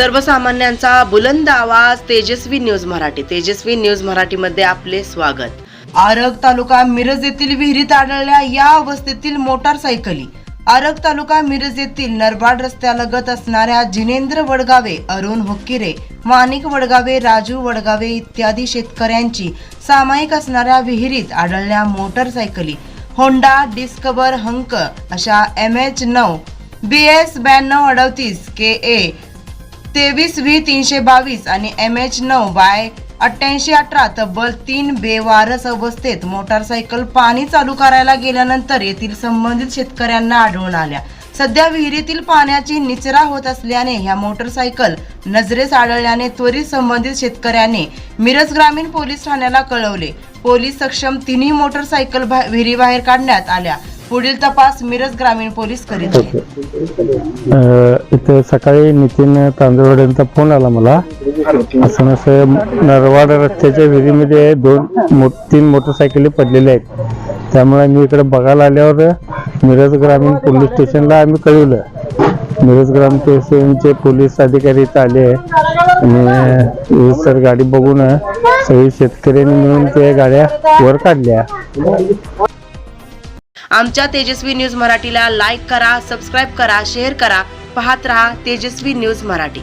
सर्वसामान्यांचा बुलंद आवाज तेजस्वी न्यूज मराठी. तेजस्वी न्यूज मराठीमध्ये आपले स्वागत. आरग तालुका मिरज येथील विहिरीत आढळल्या या अवस्थेतील मोटारसायकली. आरग तालुका मिरज येथील नरबाड रस्त्यालगत असणाऱ्या जिनेंद्र वडगावे अरुण हुक्किरे माणिक वडगावे राजू वडगावे इत्यादी शेतकऱ्यांची सामायिक असणाऱ्या विहिरीत आढळल्या मोटारसायकली. होंडा डिस्कवर हंक अशा एम एच नऊ बी एस ब्याण्णव अडतीस के ए तेवीस व्ही तीनशे बावीस आणि एम एच नऊ बाय अठ्ठ्याऐंशी अठरा तब्बल तीन बेवारस अवस्थेत मोटारसायकल पाणी चालू करायला गेल्यानंतर येथील संबंधित शेतकऱ्यांना आढळून आल्या. सध्या विहिरीतील पाण्याची निचरा होत असल्याने ह्या मोटरसायकल नजरेस आढळल्याने त्वरित संबंधित शेतकऱ्याने मिरज ग्रामीण पोलीस ठाण्याला कळवले. पोलीस सक्षम तिन्ही मोटरसायकल विहिरीबाहेर काढण्यात आल्या. पुढील तपास मिरज ग्रामीण पोलीस करीत आहेत अ, इथे सकाळी नितीन तांदूळवाड्यांचा फोन आला मला. असं नसं नरवाड रस्त्याच्या विहिरीमध्ये दोन मो तीन मोटरसायकली पडलेल्या आहेत. त्यामुळे मी इकडे बघायला आल्यावर मिरज ग्रामीण पोलीस स्टेशनला आम्ही कळवलं. मिरज ग्रामीण स्टेशनचे पोलीस अधिकारी इथं आले आणि सर गाडी बघून सगळी शेतकऱ्यांनी मिळून त्या गाड्या वर काढल्या. आमच्या तेजस्वी न्यूज मराठीला लाईक करा सबस्क्राईब करा शेअर करा. पाहत रहा तेजस्वी न्यूज मराठी.